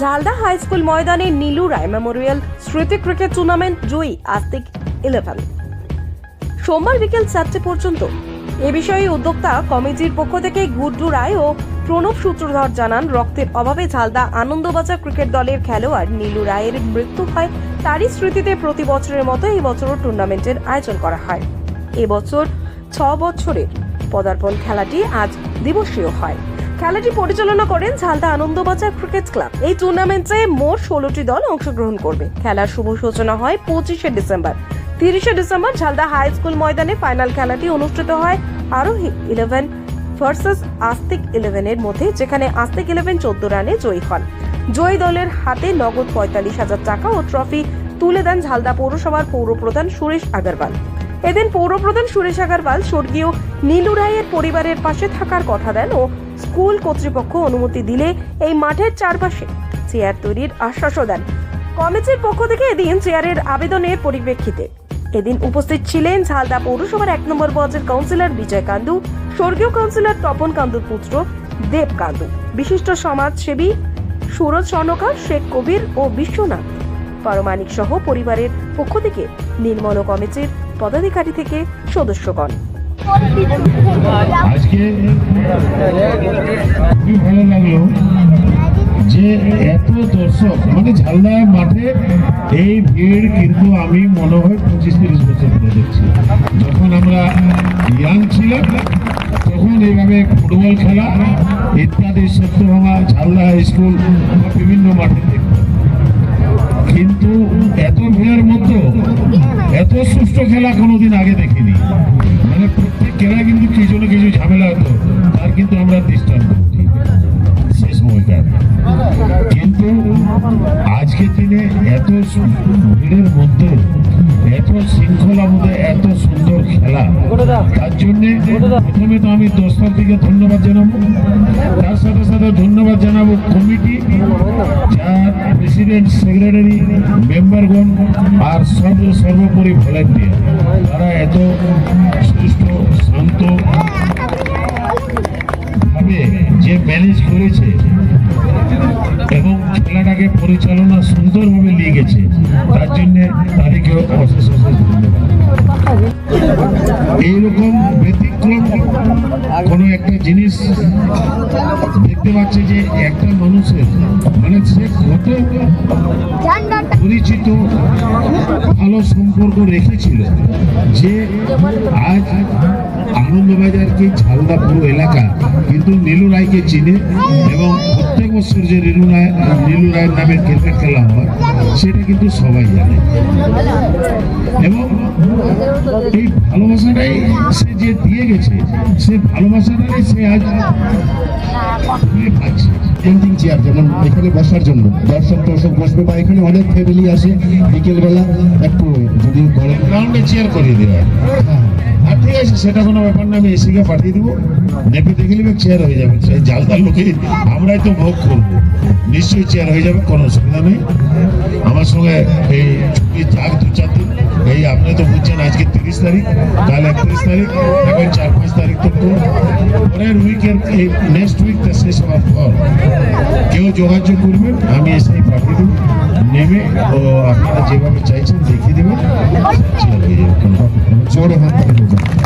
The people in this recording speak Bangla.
ঝালদা হাই স্কুল ময়দানে নীলু রায় মেমোরিয়াল স্মৃতি ক্রিকেট টুর্নামেন্ট জয়ী আস্তিক ইলেভেন। সোমবার বিকেল চারটে পর্যন্ত। এ বিষয়ে উদ্যোক্তা কমিটির পক্ষ থেকে গুড্ডু রায় ও প্রণব সূত্রধর জানান, রক্তের অভাবে ঝালদা আনন্দবাজার ক্রিকেট দলের খেলোয়াড় নীলু রায়ের মৃত্যু হয় তারই স্মৃতিতে প্রতি বছরের মতো এই বছরও টুর্নামেন্টের আয়োজন করা হয়। এবছর ছ বছরের পদার্পণ খেলাটি আজ দিবসীয় হয়। খেলাটি পরিচালনা করেন ঝালদা আনন্দবাজার ক্রিকেট ক্লাব। এই টুর্নামেন্টে মোট ষোলোটি দল অংশগ্রহণ করবে। খেলার শুভ সূচনা হয় পঁচিশে ডিসেম্বর। তিরিশে ডিসেম্বর ঝালদা হাই স্কুল ময়দানে ফাইনাল খেলাটি অনুষ্ঠিত হয় আরোহী ইলেভেন ভার্সেস আস্তিক ইলেভেনের মধ্যে, যেখানে আস্তিক ইলেভেন চোদ্দ রানে জয়ী হন। জয়ী দলের হাতে নগদ পঁয়তাল্লিশ হাজার টাকা ও ট্রফি তুলে দেন ঝালদা পৌরসভার পৌরপ্রধান সুরেশ আগরওয়াল। এদিন পৌরপ্রধান সুরেশ আগরওয়াল স্বর্গীয় নীলু রায়ের পরিবারের পাশে থাকার কথা দেন ও স্কুল কর্তৃপক্ষ অনুমতি দিলে এই মাঠের চারপাশে চেয়ার তৈরির আশ্বাসও দেন। কমিটির পক্ষ থেকে এদিন চেয়ারের আবেদনের পরিপ্রেক্ষিতে। এদিন উপস্থিত ছিলেন ঝালদা পৌরসভার এক নম্বর ওয়ার্ডের কাউন্সিলর বিজয় কান্দু, স্বর্গীয় কাউন্সিলর তপন কান্দুর পুত্র দেব কান্দু, বিশিষ্ট সমাজসেবী সুরজ স্বর্ণকার, শেখ কবির ও বিশ্বনাথ। পারমাণিক সহ পরিবারের পক্ষ থেকে নির্মল কমিটির পদাধিকারী থেকে সদস্যগণ। যে এত দর্শক মানে ঝালদা মাঠে এই ভিড় কিন্তু আমি মনে হয় পঁচিশ তিরিশ বছর ধরে দেখছি। যখন আমরা ইয়াং ছিলাম, তখন এইভাবে ফুটবল খেলা, ইত্যাদি সত্যভামা ঝালদা স্কুল বিভিন্ন মাঠে কিন্তু এত ভিড়ের মধ্যে, এত সুষ্ঠ খেলা কোনোদিন আগে দেখিনি। মানে কিন্তু কিছু কিছু ঝামেলা হতো, তার কিন্তু আমরা দৃষ্টান্ত। দিই সে কিন্তু আজকের দিনে এত ভিড়ের মধ্যে, এত শৃঙ্খলা মধ্যে এত সুন্দর খেলা, তার জন্যে প্রথমে তো আমি দর্শকদিকে ধন্যবাদ জানাব। তার সাথে সাথে ধন্যবাদ জানাব কমিটি, যার প্রেসিডেন্ট, সেক্রেটারি, মেম্বারগণ, আর সর্ব সর্বোপরি ভলেন্টিয়ার। তারা এত সুস্থ শান্ত ভাবে যে ম্যানেজ করেছে এবং খেলাটাকে পরিচালনা সুন্দরভাবে নিয়ে গেছে, তার জন্য তাদেরকে অশেষ অশেষ ধন্যবাদ। এইরকম ব্যতিক্রম কোনো একটা জিনিস দেখতে পাচ্ছে যে একটা মানুষের মানে সে কত পরিচিত, ভালো সম্পর্ক রেখেছিল, যে আজ আনন্দবাজারকে ঝালদা পুরো এলাকা কিন্তু নীলু রায়কে চিনে এবং প্রত্যেক বছর যে নীলু রায় নীলু রায়ের নামে ক্রিকেট খেলা হয় সেটা কিন্তু সবাই জানে। এবং এই ভালোবাসাটাই সে যে দিয়ে গেছে সে ভালোবাসাটাই সে আজ পাচ্ছে। পেন্টিং চেয়ার যেমন এখানে বসার জন্য। দর্শক টর্শক বসবে বা এখানে অনেক ফ্যামিলি আসে। বিকেলবেলা একটু যদি গরম গ্রাউন্ডে চেয়ার করিয়ে দেওয়া হয়। ঠিক আছে সেটা কোনো ব্যাপার না, আমি এসিকে পাঠিয়ে দেবো। নেপে দেখে নেবে চেয়ার হয়ে যাবে। সেই জালদার লোকে আমরাই তো ভোগ করব। নিশ্চয়ই চেয়ার হয়ে যাবে, কোনো অসুবিধা নেই। আমার সঙ্গে এই ছুটি থাক দু চার দিন। এই আপনি তো বুঝছেন, আজকে তিরিশ তারিখ। কাল একত্রিশ তারিখ, এখন চার পাঁচ তারিখ তো পরের উইকের নেক্সট উইকটা শেষ হওয়ার পর কেউ যোগাযোগ করবেন, আমি এসে পাঠিয়ে দেবো। নেমে ও আপনারা যেভাবে চাইছেন দেখিয়ে দেবেন। চেয়ার হয়ে যাবে